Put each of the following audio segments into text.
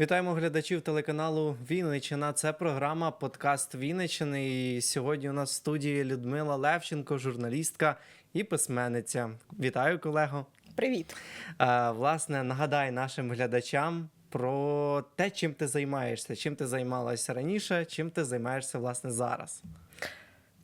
Вітаємо глядачів телеканалу Вінниччина. Це програма Подкаст Вінниччини. І сьогодні у нас в студії Людмила Левченко, журналістка і письменниця. Вітаю, колего. Привіт. Е, Власне, нагадай нашим глядачам про те, чим ти займаєшся, чим ти займалася раніше, чим ти займаєшся власне зараз.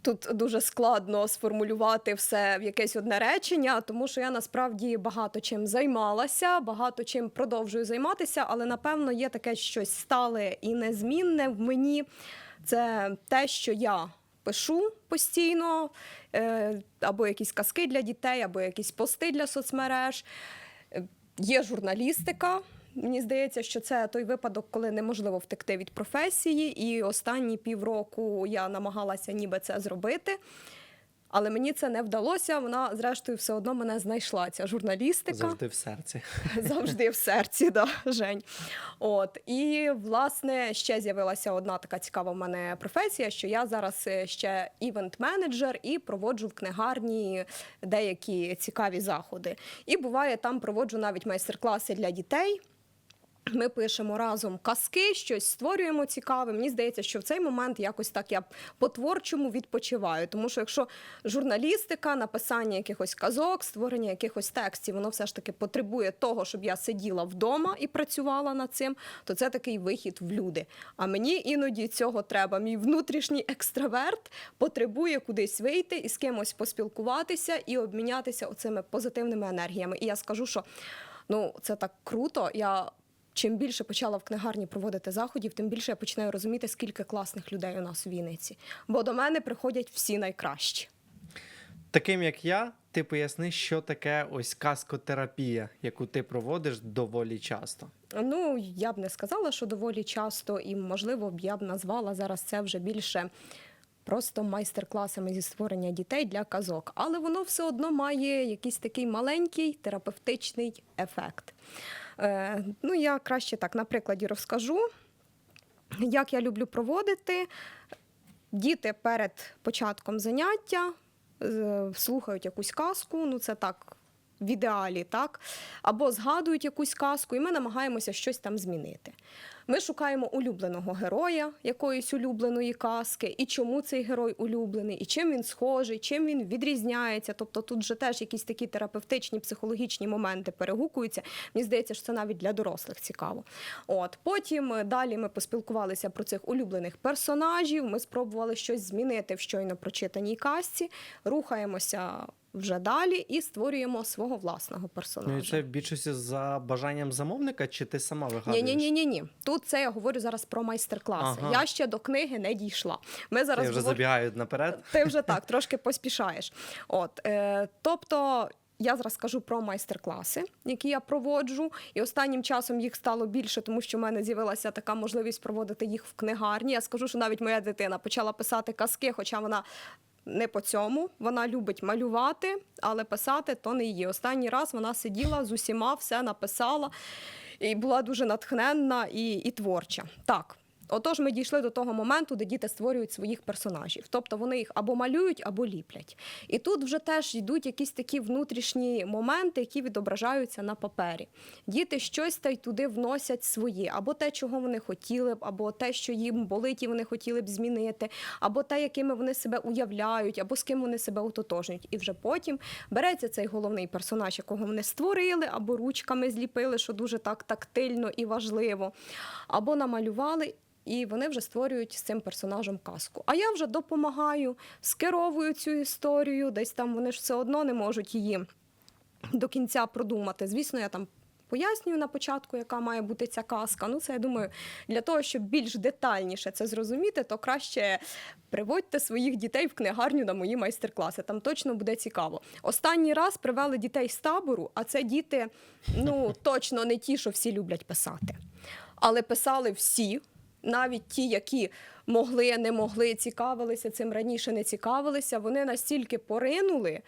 Тут дуже складно сформулювати все в якесь одне речення, тому що я насправді багато чим займалася, багато чим продовжую займатися, але напевно є таке щось стале і незмінне в мені. Це те, що я пишу постійно, е, або якісь казки для дітей, або якісь пости для соцмереж. Е, Є журналістика. Мені здається, що це той випадок, коли неможливо втекти від професії, і останні півроку я намагалася ніби це зробити. Але мені це не вдалося. Вона, зрештою, все одно мене знайшла. Ця журналістика Завжди в серці. завжди в серці, да, Жень. От і власне ще з'явилася одна така цікава в мене професія, що я зараз е, ще івент-менеджер і проводжу в книгарні деякі цікаві заходи. І буває, там проводжу навіть майстер-класи для дітей. Ми пишемо разом казки, щось створюємо цікаве. Мені здається, що в цей момент якось так я по-творчому відпочиваю. Тому що якщо журналістика, написання якихось казок, створення якихось текстів, воно все ж таки потребує того, щоб я сиділа вдома і працювала над цим, то це такий вихід в люди. А мені іноді цього треба. Мій внутрішній екстраверт потребує кудись вийти і з кимось поспілкуватися і обмінятися оцими позитивними енергіями. І я скажу, що ну це так круто. Я Чим більше почала в книгарні проводити заходів, тим більше я починаю розуміти, скільки класних людей у нас у Вінниці. Бо до мене приходять всі найкращі. Таким як я, ти поясни, що таке ось каскотерапія, яку ти проводиш доволі часто. Ну, я б не сказала, що доволі часто, і можливо б я б назвала зараз це вже більше. Просто майстер-класами зі створення дітей для казок, але воно все одно має якийсь такий маленький терапевтичний ефект. Е, ну, я краще так на прикладі розкажу, як я люблю проводити. Діти перед початком заняття е, слухають якусь казку, ну це так. В ідеалі, так, або згадують якусь казку, і ми намагаємося щось там змінити. Ми шукаємо улюбленого героя якоїсь улюбленої казки, і чому цей герой улюблений, і чим він схожий, чим він відрізняється. Тобто тут же теж якісь такі терапевтичні, психологічні моменти перегукуються. Мені здається, що це навіть для дорослих цікаво. От потім е, далі ми поспілкувалися про цих улюблених персонажів. Ми спробували щось змінити в щойно прочитаній казці, рухаємося. Вже далі і створюємо свого власного персонажа. Ну і це в більшості за бажанням замовника, чи ти сама Ні, вигадуєш? ні, ні, ні, ні. Тут це я говорю зараз про майстер-класи. Ага. Я ще до книги не дійшла. Ми зараз Я вже говор- забігаю наперед. Ти вже так трошки поспішаєш. От е, тобто. Я зараз скажу про майстер-класи, які я проводжу, і останнім часом їх стало більше, тому що в мене з'явилася така можливість проводити їх в книгарні. Я скажу, що навіть моя дитина почала писати казки, хоча вона не по цьому. Вона любить малювати, але писати то не її. Останній раз вона сиділа з усіма, все написала і була дуже натхненна і, і творча. Так. Отож, ми дійшли до того моменту, де діти створюють своїх персонажів. Тобто вони їх або малюють, або ліплять. І тут вже теж йдуть якісь такі внутрішні моменти, які відображаються на папері. Діти щось та й туди вносять своє, або те, чого вони хотіли б, або те, що їм болить, і вони хотіли б змінити, або те, якими вони себе уявляють, або з ким вони себе ототожнюють. І вже потім береться цей головний персонаж, якого вони створили, або ручками зліпили, що дуже так тактильно і важливо, або намалювали. І вони вже створюють з цим персонажем казку. А я вже допомагаю, скеровую цю історію, десь там вони ж все одно не можуть її до кінця продумати. Звісно, я там пояснюю на початку, яка має бути ця казка. Ну, це я думаю, для того, щоб більш детальніше це зрозуміти, то краще приводьте своїх дітей в книгарню на мої майстер-класи. Там точно буде цікаво. Останній раз привели дітей з табору, а це діти, ну точно не ті, що всі люблять писати. Але писали всі, навіть ті, які могли, не могли, цікавилися цим раніше, не цікавилися. Вони настільки поринули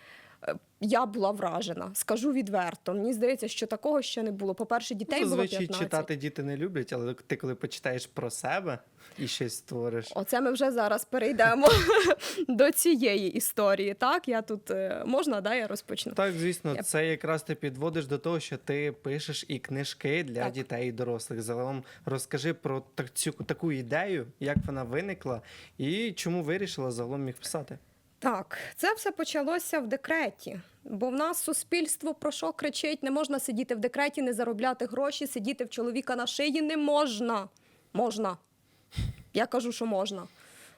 я була вражена. Скажу відверто. Мені здається, що такого ще не було. По-перше, дітей було 15. читати діти не люблять, але ти коли почитаєш про себе і щось створиш. Оце ми вже зараз перейдемо до цієї історії. Так, я тут е, можна, да, я розпочну. Так, звісно, Я- це якраз ти підводиш до того, що ти пишеш і книжки для Так. дітей і дорослих. Загалом розкажи про так- цю таку ідею, як вона виникла, і чому вирішила загалом їх писати. Так, це все почалося в декреті. Бо в нас суспільство про що кричить: не можна сидіти в декреті, не заробляти гроші, сидіти в чоловіка на шиї не можна. Можна. Я кажу, що можна.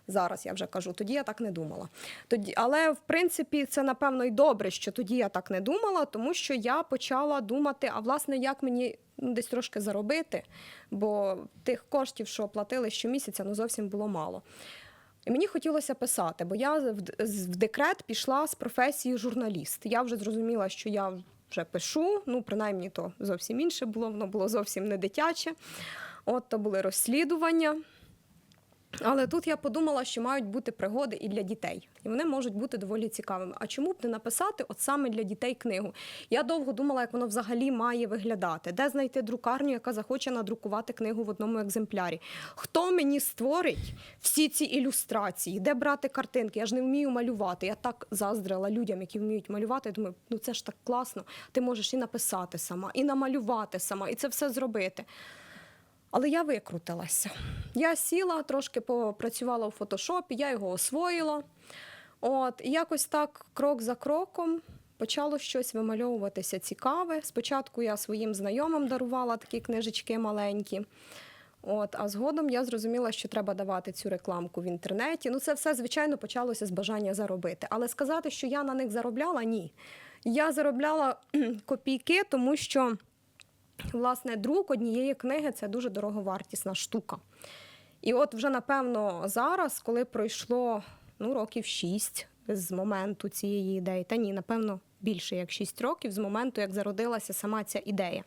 Зараз я вже кажу, тоді я так не думала. Тоді, але в принципі це напевно і добре, що тоді я так не думала, тому що я почала думати, а власне, як мені ну, десь трошки заробити, бо тих коштів, що платили щомісяця, ну зовсім було мало. І мені хотілося писати, бо я в, декрет пішла з професії журналіст. Я вже зрозуміла, що я вже пишу, ну принаймні то зовсім інше було, воно було зовсім не дитяче. От то були розслідування. Але тут я подумала, що мають бути пригоди і для дітей, і вони можуть бути доволі цікавими. А чому б не написати от саме для дітей книгу? Я довго думала, як воно взагалі має виглядати, де знайти друкарню, яка захоче надрукувати книгу в одному екземплярі. Хто мені створить всі ці ілюстрації, де брати картинки? Я ж не вмію малювати. Я так заздрила людям, які вміють малювати. Я думаю, ну це ж так класно. Ти можеш і написати сама, і намалювати сама, і це все зробити. Але я викрутилася. Я сіла, трошки попрацювала у фотошопі, я його освоїла. От, і якось так, крок за кроком, почало щось вимальовуватися цікаве. Спочатку я своїм знайомим дарувала такі книжечки маленькі. От, а згодом я зрозуміла, що треба давати цю рекламку в інтернеті. Ну, це все, звичайно, почалося з бажання заробити. Але сказати, що я на них заробляла, ні. Я заробляла копійки, тому що власне друк однієї книги це дуже дороговартісна штука. І от вже напевно зараз, коли пройшло ну, років шість з моменту цієї ідеї, та ні, напевно, більше як шість років з моменту, як зародилася сама ця ідея.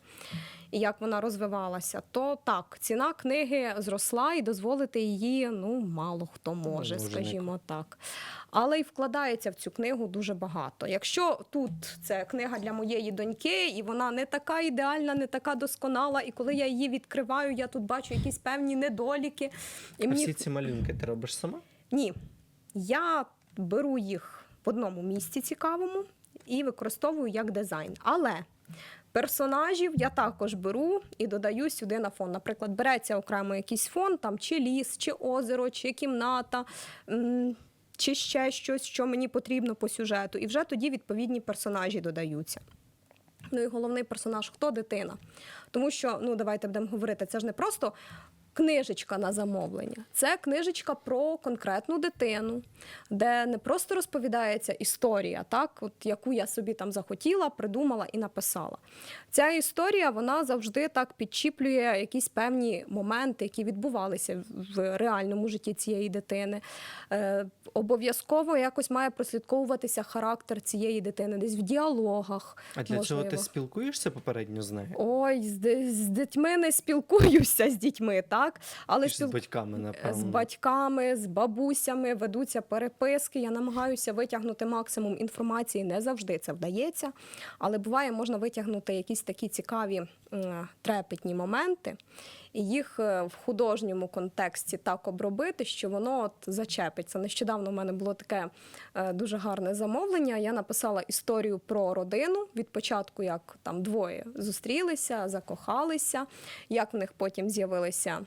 І як вона розвивалася, то так, ціна книги зросла і дозволити її ну мало хто може, може скажімо так. Але й вкладається в цю книгу дуже багато. Якщо тут це книга для моєї доньки, і вона не така ідеальна, не така досконала, і коли я її відкриваю, я тут бачу якісь певні недоліки. І А мені всі ці малюнки ти робиш сама? ні, я беру їх в одному місці цікавому і використовую як дизайн. Але персонажів я також беру і додаю сюди на фон. Наприклад, береться окремо якийсь фон, там чи ліс, чи озеро, чи кімната. Чи ще щось, що мені потрібно по сюжету, і вже тоді відповідні персонажі додаються. Ну і головний персонаж хто дитина. Тому що, ну давайте будемо говорити, це ж не просто книжечка на замовлення, це книжечка про конкретну дитину, де не просто розповідається історія, так, от яку я собі там захотіла, придумала і написала. Ця історія вона завжди так підчіплює якісь певні моменти, які відбувалися в реальному житті цієї дитини. Е, обов'язково якось має прослідковуватися характер цієї дитини, десь в діалогах. А для цього ти спілкуєшся попередньо з нею? Ой, з, з дітьми не спілкуюся з дітьми, так? Але з спіл- батьками, напевно. з батьками, з бабусями ведуться переписки. Я намагаюся витягнути максимум інформації. Не завжди це вдається, але буває, можна витягнути якісь такі цікаві трепетні моменти. І їх е, в художньому контексті так обробити, що воно от зачепиться. Нещодавно в мене було таке е, дуже гарне замовлення. Я написала історію про родину від початку, як там двоє зустрілися, закохалися, як в них потім з'явилися.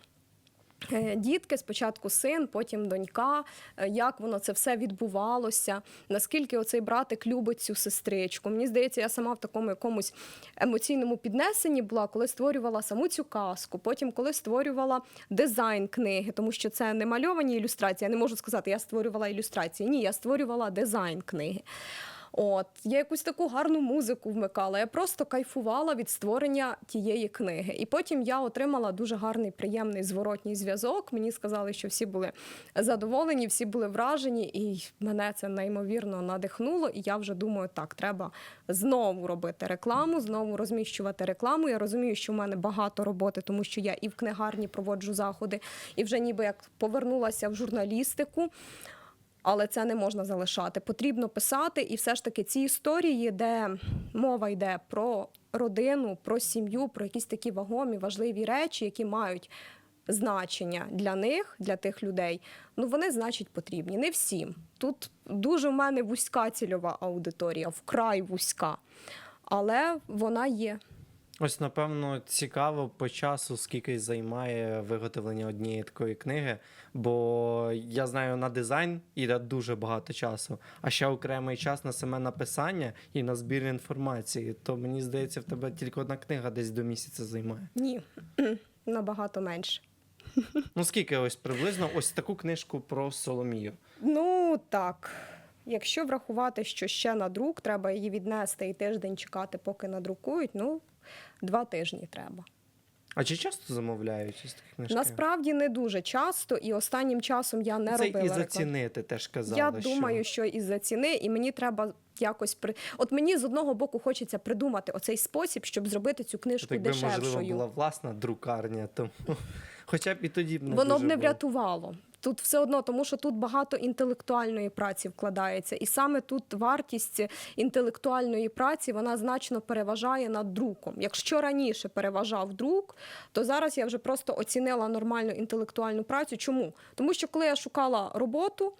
Е, Дітки, спочатку син, потім донька, е, як воно це все відбувалося, наскільки оцей братик любить цю сестричку. Мені здається, я сама в такому якомусь емоційному піднесенні була, коли створювала саму цю казку, потім коли створювала дизайн книги, тому що це не мальовані ілюстрації. Я не можу сказати, я створювала ілюстрації. Ні, я створювала дизайн книги. От я якусь таку гарну музику вмикала. Я просто кайфувала від створення тієї книги. І потім я отримала дуже гарний, приємний зворотній зв'язок. Мені сказали, що всі були задоволені, всі були вражені, і мене це неймовірно надихнуло. І я вже думаю, так, треба знову робити рекламу, знову розміщувати рекламу. Я розумію, що в мене багато роботи, тому що я і в книгарні проводжу заходи, і вже ніби як повернулася в журналістику. Але це не можна залишати. Потрібно писати, і все ж таки ці історії, де мова йде про родину, про сім'ю, про якісь такі вагомі, важливі речі, які мають значення для них, для тих людей, ну вони значить потрібні. Не всім. Тут дуже в мене вузька цільова аудиторія, вкрай вузька. Але вона є. Ось, напевно, цікаво по часу, скільки займає виготовлення однієї такої книги, бо я знаю, на дизайн іде дуже багато часу, а ще окремий час на саме написання і на збір інформації. То мені здається, в тебе тільки одна книга десь до місяця займає. Ні, набагато менше. Ну скільки ось приблизно ось таку книжку про Соломію. Ну так. Якщо врахувати, що ще на друк, треба її віднести і тиждень чекати, поки надрукують, ну два тижні треба. А чи часто замовляють ось такі книжки? Насправді не дуже часто, і останнім часом я не Це робила і зацінити теж казали. Я що... думаю, що із-за ціни, і мені треба якось при. От мені з одного боку хочеться придумати оцей спосіб, щоб зробити цю книжку Так би, дешевшою. можливо, була власна друкарня, тому хоча б і тоді б не Воно б не було. врятувало. Тут все одно, тому що тут багато інтелектуальної праці вкладається, і саме тут вартість інтелектуальної праці вона значно переважає над друком. Якщо раніше переважав друк, то зараз я вже просто оцінила нормальну інтелектуальну працю. Чому? Тому що коли я шукала роботу,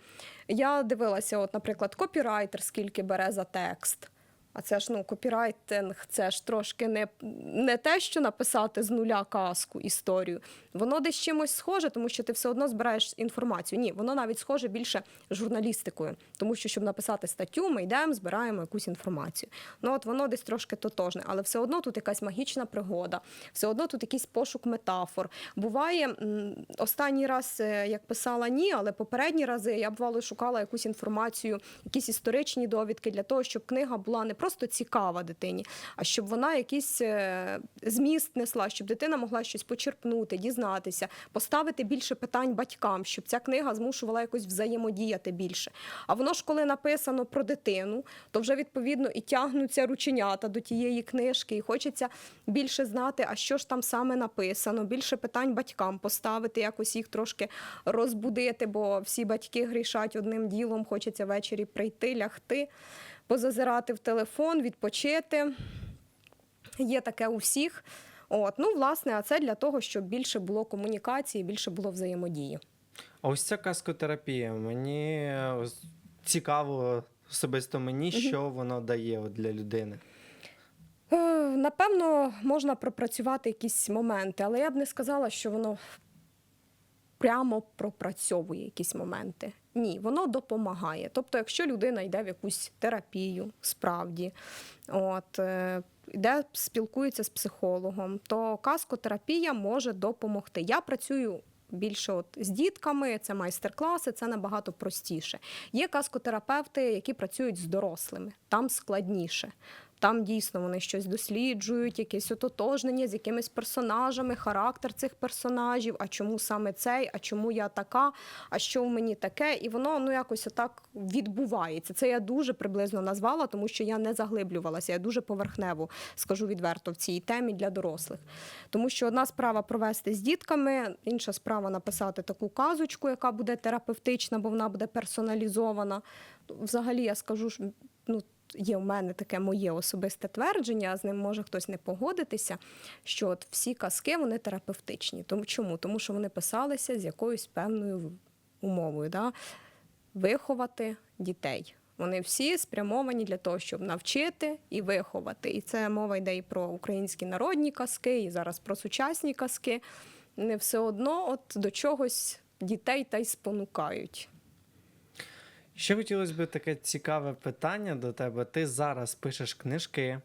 я дивилася, от, наприклад, копірайтер, скільки бере за текст. А це ж ну копірайтинг, це ж трошки не, не те, що написати з нуля казку, історію. Воно десь чимось схоже, тому що ти все одно збираєш інформацію. Ні, воно навіть схоже більше журналістикою, тому що щоб написати статтю, ми йдемо, збираємо якусь інформацію. Ну от воно десь трошки тотожне, але все одно тут якась магічна пригода, все одно тут якийсь пошук метафор. Буває останній раз, е, як писала ні, але попередні рази я бувало шукала якусь інформацію, якісь історичні довідки для того, щоб книга була не просто цікава дитині, а щоб вона якийсь е, зміст несла, щоб дитина могла щось почерпнути, дізнатися, поставити більше питань батькам, щоб ця книга змушувала якось взаємодіяти більше. А воно ж, коли написано про дитину, то вже відповідно і тягнуться рученята до тієї книжки, і хочеться більше знати, а що ж там саме написано, більше питань батькам поставити, якось їх трошки розбудити, бо всі батьки грішать одним ділом, хочеться ввечері прийти, лягти, позазирати в телефон, відпочити. Є таке у всіх. От, ну, власне, а це для того, щоб більше було комунікації, більше було взаємодії. А ось ця каскотерапія. Мені цікаво особисто мені, що воно дає для людини. Е, Напевно, можна пропрацювати якісь моменти, але я б не сказала, що воно прямо пропрацьовує якісь моменти. Ні, воно допомагає. Тобто, якщо людина йде в якусь терапію, справді, от, е, йде, спілкується з психологом, то каскотерапія може допомогти. Я працюю. Більше от з дітками, це майстер-класи, це набагато простіше. Є каскотерапевти, які працюють з дорослими, там складніше. Там дійсно вони щось досліджують, якесь ототожнення з якимись персонажами, характер цих персонажів, а чому саме цей, а чому я така, а що в мені таке, і воно ну якось отак відбувається. Це я дуже приблизно назвала, тому що я не заглиблювалася. Я дуже поверхнево скажу відверто в цій темі для дорослих. Тому що одна справа провести з дітками, інша справа написати таку казочку, яка буде терапевтична, бо вона буде персоналізована. Взагалі, я скажу, ну. Є в мене таке моє особисте твердження, з ним може хтось не погодитися, що от всі казки вони терапевтичні. Тому чому? Тому що вони писалися з якоюсь певною умовою, да? виховати дітей. Вони всі спрямовані для того, щоб навчити і виховати. І це мова йде і про українські народні казки, і зараз про сучасні казки. Не все одно от до чогось дітей та й спонукають. Ще хотілося б таке цікаве питання до тебе. Ти зараз пишеш книжки,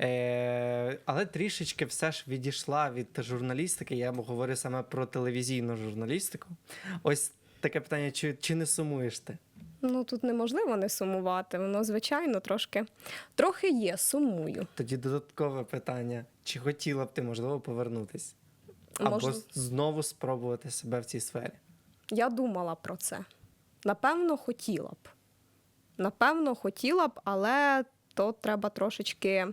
е, але трішечки все ж відійшла від журналістики. Я говорю саме про телевізійну журналістику. Ось таке питання: чи, чи не сумуєш ти? Ну тут неможливо не сумувати. Воно, звичайно, трошки трохи є, сумую. Тоді додаткове питання: чи хотіла б ти, можливо, повернутись? Або Може, знову спробувати себе в цій сфері? я думала про це. Напевно, хотіла б. Напевно, хотіла б, але то треба трошечки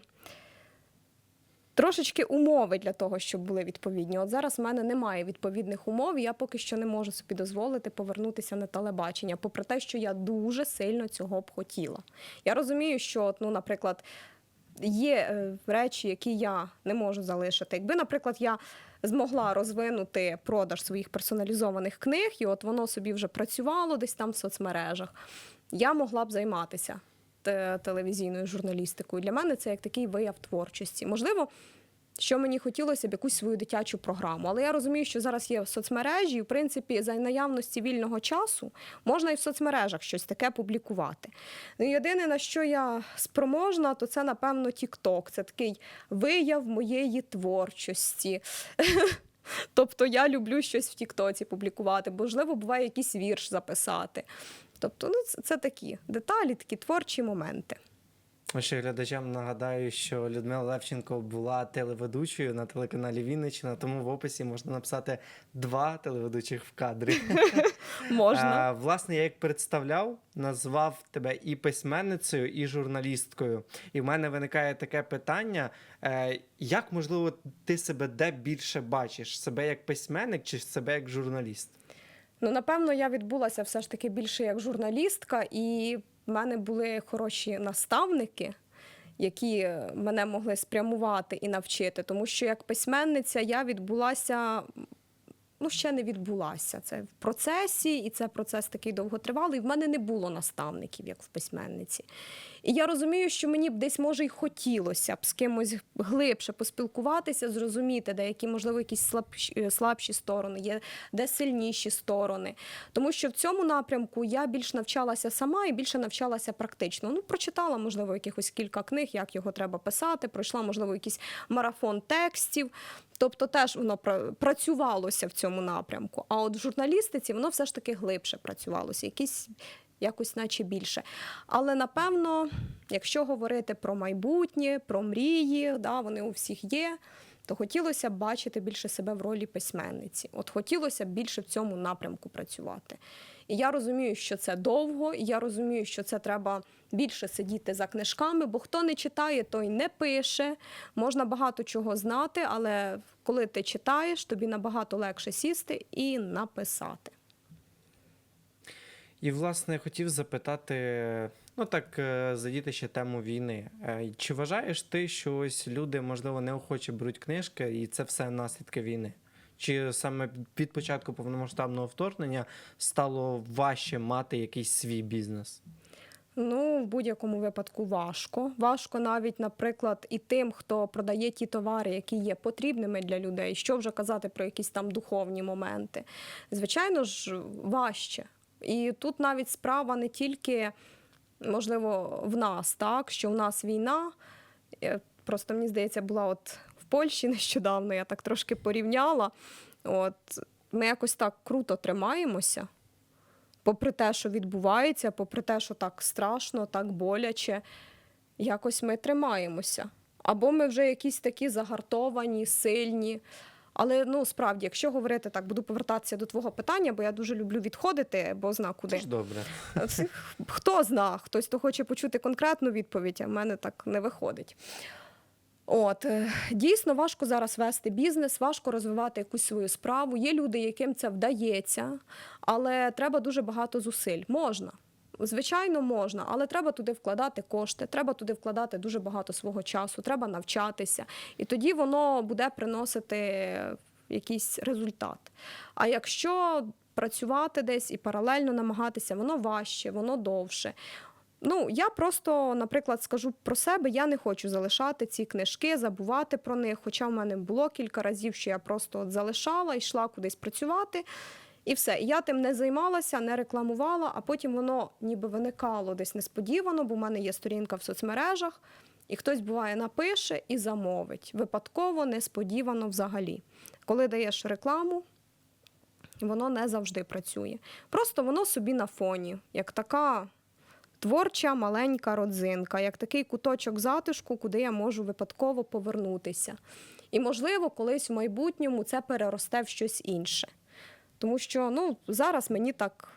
трошечки умови для того, щоб були відповідні. От зараз в мене немає відповідних умов, я поки що не можу собі дозволити повернутися на телебачення, попри те, що я дуже сильно цього б хотіла. Я розумію, що, ну, наприклад, є е, речі, які я не можу залишити. Якби, наприклад, я змогла розвинути продаж своїх персоналізованих книг, і от воно собі вже працювало десь там в соцмережах, я могла б займатися телевізійною журналістикою. Для мене це як такий вияв творчості. Можливо, що мені хотілося б якусь свою дитячу програму. Але я розумію, що зараз є в соцмережі, і в принципі, за наявності вільного часу можна і в соцмережах щось таке публікувати. Ну, єдине, на що я спроможна, то це, напевно, TikTok. Це такий вияв моєї творчості. Тобто я люблю щось в Тіктоці публікувати, можливо, буває якийсь вірш записати. Тобто, ну, це такі деталі, такі творчі моменти. Ще глядачам нагадаю, що Людмила Левченко була телеведучою на телеканалі Вінниччина, тому в описі можна написати два телеведучих в кадрі. Можна. Власне, я як представляв, назвав тебе і письменницею, і журналісткою. І в мене виникає таке питання: е, як можливо ти себе де більше бачиш? Себе як письменник чи себе як журналіст? Ну, напевно, я відбулася все ж таки більше як журналістка, і в мене були хороші наставники, які мене могли спрямувати і навчити. Тому що як письменниця я відбулася. Ну, ще не відбулася. Це в процесі, і це процес такий довготривалий. В мене не було наставників, як в письменниці. І я розумію, що мені б десь може й хотілося б з кимось глибше поспілкуватися, зрозуміти, деякі, можливо, якісь слабші, е, слабші сторони, є де сильніші сторони. Тому що в цьому напрямку я більш навчалася сама і більше навчалася практично. Ну, прочитала, можливо, якихось кілька книг, як його треба писати, пройшла, можливо, якийсь марафон текстів. Тобто теж воно працювалося в цьому напрямку. А от в журналістиці воно все ж таки глибше працювалося, якісь якось наче більше. Але напевно, якщо говорити про майбутнє, про мрії, да, вони у всіх є. То хотілося б бачити більше себе в ролі письменниці. От хотілося б більше в цьому напрямку працювати. І я розумію, що це довго, і я розумію, що це треба більше сидіти за книжками, бо хто не читає, той не пише. Можна багато чого знати, але коли ти читаєш, тобі набагато легше сісти і написати. І, власне, хотів запитати, ну так, е, задіти ще тему війни. Е, Чи вважаєш ти, що ось люди, можливо, неохоче беруть книжки, і це все наслідки війни? Чи саме від початку повномасштабного вторгнення стало важче мати якийсь свій бізнес? Ну, в будь-якому випадку важко. Важко навіть, наприклад, і тим, хто продає ті товари, які є потрібними для людей. Що вже казати про якісь там духовні моменти. Звичайно ж, важче. І тут навіть справа не тільки, можливо, в нас, так, що в нас війна. Просто мені здається, була от в Польщі нещодавно, я так трошки порівняла. От ми якось так круто тримаємося попри те, що відбувається, попри те, що так страшно, так боляче, якось ми тримаємося. Або ми вже якісь такі загартовані, сильні. Але ну справді, якщо говорити так, буду повертатися до твого питання, бо я дуже люблю відходити, бо зна куди. Тож добре. Хто зна, хтось то хоче почути конкретну відповідь, а в мене так не виходить. От е, дійсно важко зараз вести бізнес, важко розвивати якусь свою справу. Є люди, яким це вдається, але треба дуже багато зусиль. Можна. Звичайно, можна, але треба туди вкладати кошти, треба туди вкладати дуже багато свого часу, треба навчатися. І тоді воно буде приносити якийсь результат. А якщо працювати десь і паралельно намагатися, воно важче, воно довше. Ну, я просто, наприклад, скажу про себе, я не хочу залишати ці книжки, забувати про них. Хоча в мене було кілька разів, що я просто от залишала, йшла кудись працювати. І все. Я тим не займалася, не рекламувала, а потім воно ніби виникало десь несподівано, бо в мене є сторінка в соцмережах, і хтось буває напише і замовить. Випадково, несподівано взагалі. Коли даєш рекламу, воно не завжди працює. Просто воно собі на фоні, як така творча маленька родзинка, як такий куточок затишку, куди я можу випадково повернутися. І, можливо, колись в майбутньому це переросте в щось інше. Тому що ну, зараз мені так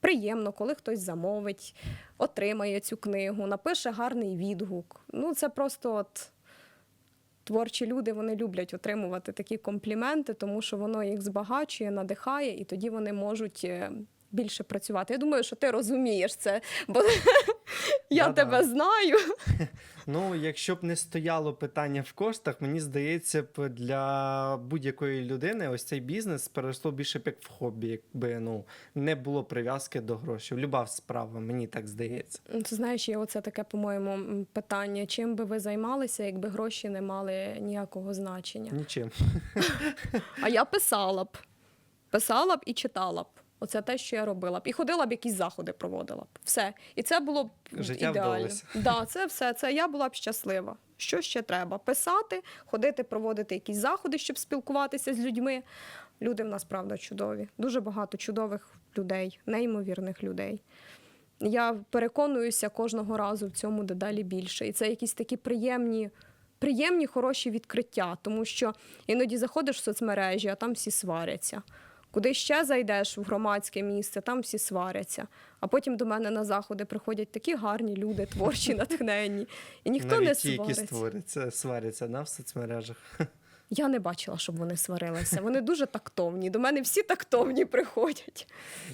приємно, коли хтось замовить, отримає цю книгу, напише гарний відгук. Ну, це просто от творчі люди вони люблять отримувати такі компліменти, тому що воно їх збагачує, надихає, і тоді вони можуть. Більше працювати. Я думаю, що ти розумієш це, бо я Да-да. тебе знаю. Ну, якщо б не стояло питання в коштах, мені здається б для будь-якої людини ось цей бізнес перейшло більше б як в хобі, якби ну не було прив'язки до грошей. Люба справа, мені так здається. Ти знаєш, є оце таке, по-моєму, питання: чим би ви займалися, якби гроші не мали ніякого значення? Нічим. А я писала б. Писала б і читала б. Оце те, що я робила б. І ходила б якісь заходи проводила б. Все. І це було б Життя ідеально. вдалося. Да, це все. Це я була б щаслива. Що ще треба? Писати, ходити, проводити якісь заходи, щоб спілкуватися з людьми. Люди в нас правда чудові. Дуже багато чудових людей, неймовірних людей. Я переконуюся кожного разу в цьому дедалі більше. І це якісь такі приємні, приємні, хороші відкриття, тому що іноді заходиш в соцмережі, а там всі сваряться. Куди ще зайдеш в громадське місце, там всі сваряться. А потім до мене на заходи приходять такі гарні люди, творчі, натхненні. І ніхто Навіть не ті, які створюються, сваряться на в соцмережах. Я не бачила, щоб вони сварилися. Вони дуже тактовні. До мене всі тактовні приходять.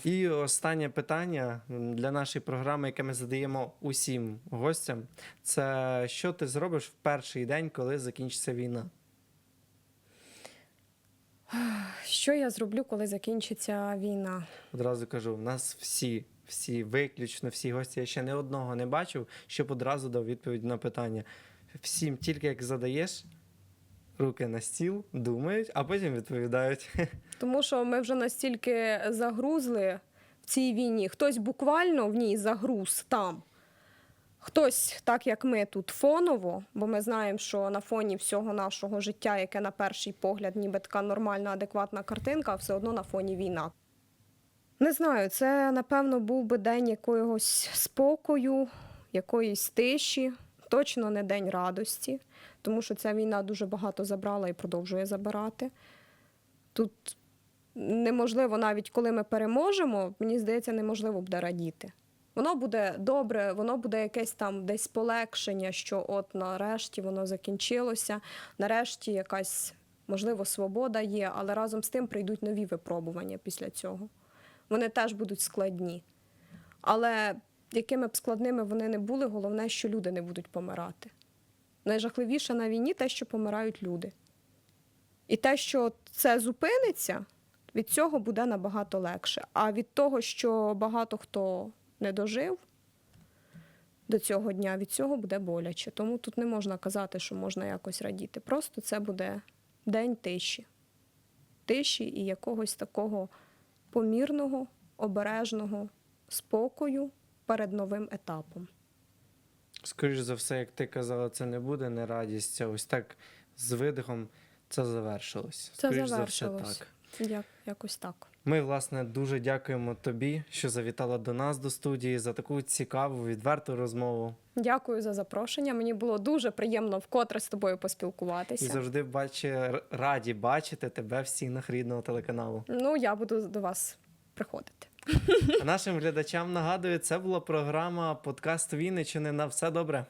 І останнє питання для нашої програми, яке ми задаємо усім гостям, це що ти зробиш в перший день, коли закінчиться війна? Що я зроблю, коли закінчиться війна? Одразу кажу, в нас всі, всі, виключно всі гості. Я ще не одного не бачив, щоб одразу дав відповідь на питання. Всім тільки як задаєш, руки на стіл, думають, а потім відповідають. Тому що ми вже настільки загрузли в цій війні. Хтось буквально в ній загруз там. Хтось, так як ми тут фоново, бо ми знаємо, що на фоні всього нашого життя, яке на перший погляд, ніби така нормальна, адекватна картинка, все одно на фоні війна. Не знаю, це напевно був би день якогось спокою, якоїсь тиші, точно не день радості, тому що ця війна дуже багато забрала і продовжує забирати. Тут неможливо, навіть коли ми переможемо, мені здається, неможливо буде радіти. Воно буде добре, воно буде якесь там десь полегшення, що от нарешті воно закінчилося, нарешті якась, можливо, свобода є, але разом з тим прийдуть нові випробування після цього. Вони теж будуть складні. Але якими б складними вони не були, головне, що люди не будуть помирати. Найжахливіше на війні те, що помирають люди. І те, що це зупиниться, від цього буде набагато легше. А від того, що багато хто не дожив до цього дня, від цього буде боляче. Тому тут не можна казати, що можна якось радіти. Просто це буде день тиші. Тиші і якогось такого помірного, обережного спокою перед новим етапом. Скоріше за все, як ти казала, це не буде не радість, а ось так з видихом це завершилось. Це завершилось. за все, так. Як, якось так. Ми, власне, дуже дякуємо тобі, що завітала до нас до студії за таку цікаву, відверту розмову. Дякую за запрошення. Мені було дуже приємно вкотре з тобою поспілкуватися. І завжди бачи, раді бачити тебе в стінах рідного телеканалу. Ну, я буду до вас приходити. А нашим глядачам нагадую, це була програма подкаст Вінничини на все добре.